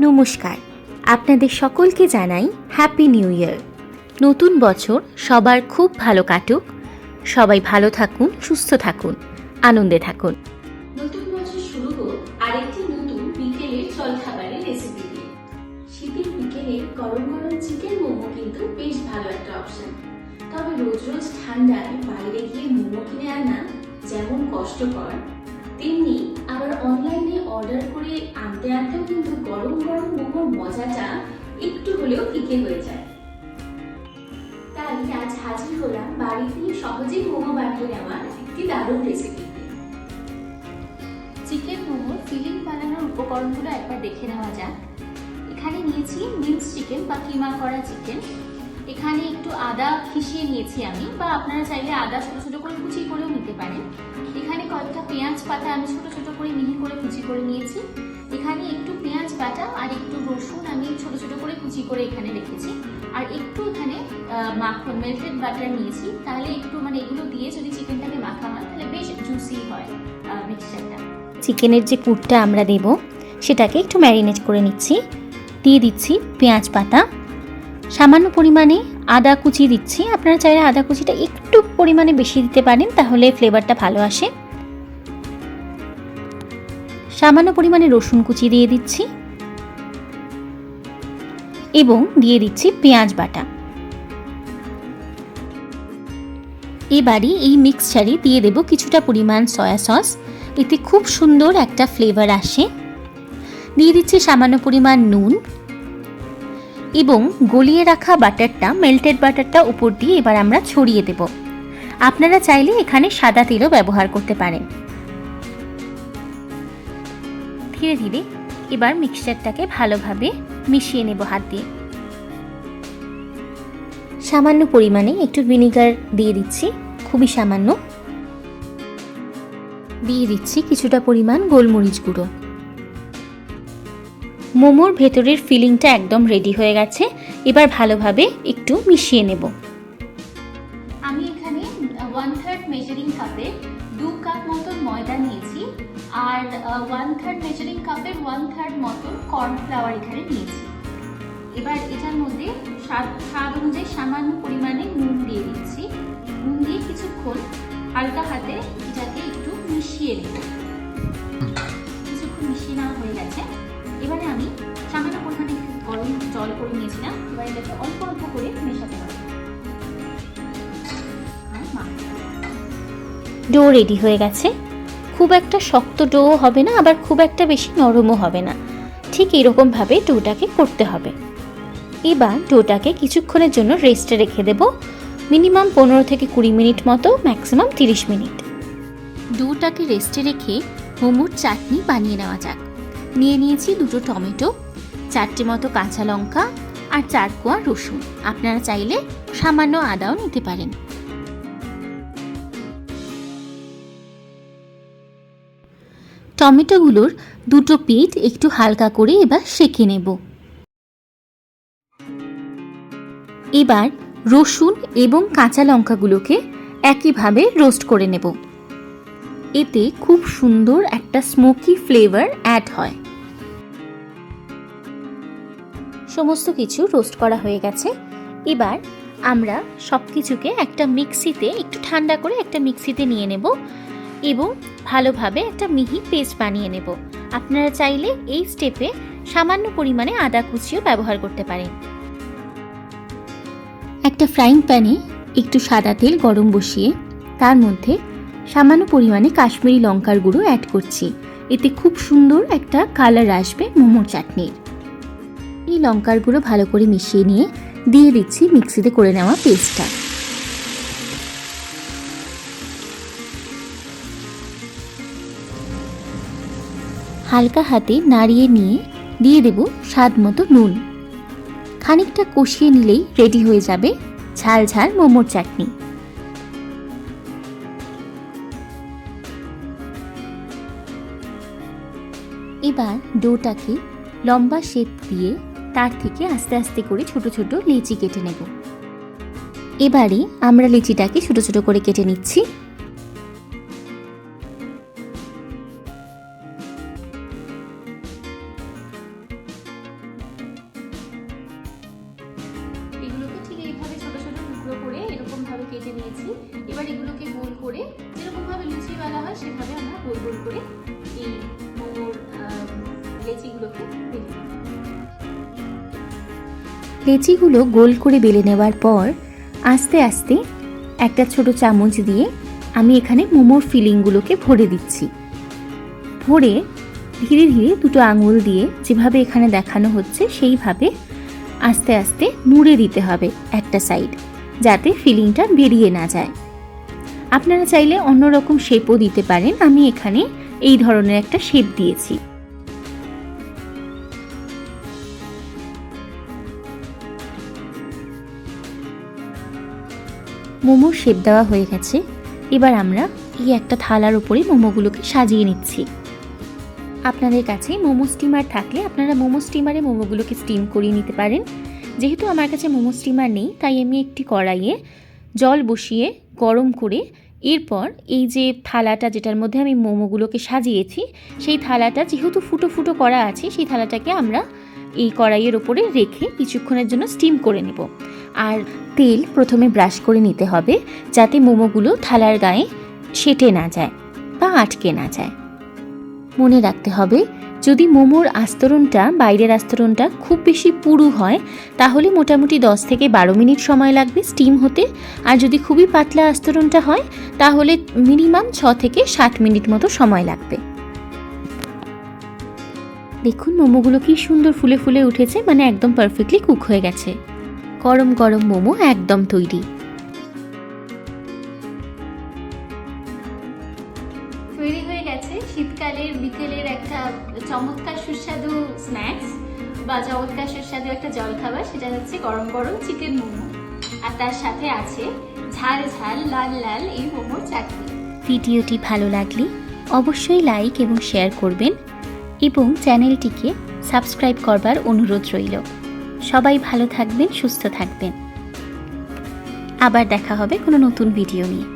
নমস্কার। আপনাদের সকলকে জানাই হ্যাপি নিউ ইয়ার নতুন বছর সবার খুব ভালো কাটুক। সবাই ভালো থাকুন, সুস্থ থাকুন, আনন্দে থাকুন। নতুন বছর শুরু আরেকটি নতুন বিকেলের জলখাবারের রেসিপি শীতের বিকেলে গরম গরম চিকেন মোমো কিন্তু বেশ ভালো একটা অপশন তবে রোজ রোজ ঠান্ডায় বাইরে গিয়ে মোমো কিনে আনা যেমন কষ্টকর, তেমনি আবার অনলাইনে অর্ডার করে আনতে আনতেও কিন্তু গরম গরম মোমোর মজাটা একটু হলেও ফিকে হয়ে যায়। তাই আজ হাজির হলাম সহজেই মোমো বানিয়ে নেওয়ার একটি দারুণ রেসিপি চিকেন মোমোর ফিলিং বানানোর উপকরণগুলো একবার দেখে নেওয়া যাক। এখানে নিয়েছি মিন্স চিকেন বা কিমা করা চিকেন এখানে একটু আদা খিসিয়ে নিয়েছি আমি, বা আপনারা চাইলে আদা ছোটো ছোটো করে কুচি করেও নিতে পারেন। এখানে কয়েকটা পেঁয়াজ পাতা আমি ছোটো করে মিহি করে কুচি করে নিয়েছি। এখানে একটু পেঁয়াজ বাটা আর একটু রসুন আমি ছোটো ছোটো করে কুচি করে এখানে রেখেছি। আর একটু এখানে মাখন মেল্টেড বাটার নিয়েছি। তাহলে একটু মানে এগুলো দিয়ে যদি চিকেনটাকে মাখা হয়, তাহলে বেশ জুসি হয় মিক্সচারটা চিকেনের যে কুটটা আমরা দেব, সেটাকে একটু ম্যারিনেট করে নিচ্ছি। দিয়ে দিচ্ছি পেঁয়াজ পাতা সামান্য পরিমাণে আদা কুচি দিচ্ছি। আপনারা চাইলে আদা কুচিটা একটু পরিমাণে বেশি দিতে পারেন, তাহলে ফ্লেভারটা ভালো আসে। সামান্য পরিমাণে রসুন কুচি দিয়ে দিচ্ছি এবং দিয়ে দিচ্ছি পেঁয়াজ বাটা। এবারে এই মিক্সচারে দিয়ে দেব কিছুটা পরিমাণ সয়া সস। এতে খুব সুন্দর একটা ফ্লেভার আসে। দিয়ে দিচ্ছি সামান্য পরিমাণ নুন এবং গলিয়ে রাখা বাটারটা মেল্টেড বাটারটা উপর দিয়ে এবার আমরা ছড়িয়ে দেব। আপনারা চাইলে এখানে সাদা তেলও ব্যবহার করতে পারেন। ধীরে ধীরে এবার মিক্সচারটাকে ভালোভাবে মিশিয়ে নেব হাত দিয়ে। সামান্য পরিমাণে একটু ভিনিগার দিয়ে দিচ্ছি, খুবই সামান্য। দিয়ে দিচ্ছি কিছুটা পরিমাণ গোলমরিচ গুঁড়ো। মোমোর ভেতরের ফিলিংটা একদম রেডি হয়ে গেছে, এবার ভালোভাবে একটু মিশিয়ে নেব। আমি এখানে ওয়ান থার্ড মেজারিং কাপে দু কাপ মতন ময়দা নিয়েছি। আর ওয়ান থার্ড মেজারিং কাপের ওয়ান থার্ড মতন কর্নফ্লাওয়ার এখানে নিয়েছি। এবার এটার মধ্যে স্বাদ স্বাদ অনুযায়ী সামান্য পরিমাণে নুন দিয়ে দিচ্ছি। নুন দিয়ে কিছুক্ষণ হালকা হাতে এটাকে একটু মিশিয়ে নেব। কিছুক্ষণ মিশিয়ে নেওয়া হয়ে গেছে। এবারে আমি সামান্য পরিমাণে একটু গরম জল করে নিয়েছিলাম। এবার এটাকে অল্প অল্প করে মেশাতে হবে। হবে। ডো রেডি হয়ে গেছে। খুব একটা শক্ত ডো হবে না, আবার খুব একটা বেশি নরমও হবে না। ঠিক এরকমভাবে ডোটাকে করতে হবে। এবার ডোটাকে কিছুক্ষণের জন্য রেস্টে রেখে দেব। মিনিমাম পনেরো থেকে কুড়ি মিনিট মতো, ম্যাক্সিমাম তিরিশ মিনিট। ডোটাকে রেস্টে রেখে মোমোর চাটনি বানিয়ে নেওয়া যাক। নিয়ে নিয়েছি দুটো টমেটো, চারটে মতো কাঁচা লঙ্কা আর চার কোয়া রসুন। আপনারা চাইলে সামান্য আদাও নিতে পারেন। টমেটোগুলোর দুটো পিঠ একটু হালকা করে এবার সেঁকে নেব। এবার রসুন এবং কাঁচা লঙ্কাগুলোকে একইভাবে রোস্ট করে নেব। এতে খুব সুন্দর একটা স্মোকি ফ্লেভার অ্যাড হয়। সমস্ত কিছু রোস্ট করা হয়ে গেছে। এবার আমরা সব কিছুকে একটা মিক্সিতে, একটু ঠান্ডা করে একটা মিক্সিতে নিয়ে নেব। এবং ভালোভাবে একটা মিহি পেস্ট বানিয়ে নেব। আপনারা চাইলে এই স্টেপে সামান্য পরিমাণে আদা কুচিও ব্যবহার করতে পারেন। একটা ফ্রাইং প্যানে একটু সাদা তেল গরম বসিয়ে তার মধ্যে সামান্য পরিমাণে কাশ্মীরি লঙ্কার গুঁড়ো অ্যাড করছি। এতে খুব সুন্দর একটা কালার আসবে মোমোর চাটনির। এই লঙ্কার গুঁড়ো ভালো করে মিশিয়ে নিয়ে দিয়ে দিচ্ছি মিক্সিতে করে নেওয়া পেস্টটা হালকা হাতে নাড়িয়ে নিয়ে দিয়ে দেব স্বাদ মতো নুন। খানিকটা কষিয়ে নিলেই রেডি হয়ে যাবে ঝাল ঝাল মোমোর চাটনি। এবার ডোটাকে লম্বা শেপ দিয়ে তার থেকে আস্তে আস্তে করে ছোট ছোট লিচি কেটে নেব। এবারে আমরা লিচিটাকে ছোট ছোট করে কেটে নিচ্ছি। কেটে নিয়েছি। এবার এগুলোকে গোল করে যেরকম ভাবে লুচি বেলা হয়, সেভাবে আমরা গোল গোল করে এই মোমোর লেচিগুলোকে বেলে লেচিগুলো গোল করে বেলে নেওয়ার পর আস্তে আস্তে একটা ছোট চামচ দিয়ে আমি এখানে মোমোর ফিলিংগুলোকে ভরে দিচ্ছি। ভরে ধীরে ধীরে দুটো আঙুল দিয়ে যেভাবে এখানে দেখানো হচ্ছে, সেইভাবে আস্তে আস্তে মুড়ে দিতে হবে একটা সাইড। যাতে ফিলিংটা বেরিয়ে না যায়। আপনারা চাইলে অন্যরকম শেপও দিতে পারেন। আমি এখানে এই ধরনের একটা শেপ দিয়েছি। মোমোর শেপ দেওয়া হয়ে গেছে। এবার আমরা এই একটা থালার উপরে মোমোগুলোকে সাজিয়ে নিচ্ছি। আপনাদের কাছে মোমো স্টিমার থাকলে আপনারা মোমো স্টিমারে মোমোগুলোকে স্টিম করিয়ে নিতে পারেন। যেহেতু আমার কাছে মোমো স্টিমার নেই, তাই আমি একটি কড়াইয়ে জল বসিয়ে গরম করে এরপর এই যে থালাটা যেটার মধ্যে আমি মোমোগুলোকে সাজিয়েছি, সেই থালাটা যেহেতু ফুটো ফুটো করা আছে, সেই থালাটাকে আমরা এই কড়াইয়ের ওপরে রেখে কিছুক্ষণের জন্য স্টিম করে নেব। আর তেল প্রথমে ব্রাশ করে নিতে হবে, যাতে মোমোগুলো থালার গায়ে সেটে না যায় বা আটকে না যায়। মনে রাখতে হবে, যদি মোমোর আস্তরণটা, বাইরের আস্তরণটা খুব বেশি পুরু হয়, তাহলে মোটামুটি দশ থেকে বারো মিনিট সময় লাগবে স্টিম হতে। আর যদি খুবই পাতলা আস্তরণটা হয়, তাহলে মিনিমাম ছ থেকে ষাট মিনিট মতো সময় লাগবে। দেখুন মোমোগুলো কি সুন্দর ফুলে ফুলে উঠেছে মানে একদম পারফেক্টলি কুক হয়ে গেছে। গরম গরম মোমো একদম তৈরি। গেছে শীতকালের, বিকেলের একটা চমৎকার সুস্বাদু স্ন্যাক্স বা চমৎকার সুস্বাদু একটা জলখাবার, সেটা হচ্ছে গরম গরম চিকেন মোমো। আর তার সাথে আছে ঝাল ঝাল, লাল লাল এই মোমোর চাটনি। ভিডিওটি ভালো লাগলে অবশ্যই লাইক এবং শেয়ার করবেন এবং চ্যানেলটিকে সাবস্ক্রাইব করবার অনুরোধ রইল। সবাই ভালো থাকবেন, সুস্থ থাকবেন। আবার দেখা হবে কোনো নতুন ভিডিও নিয়ে।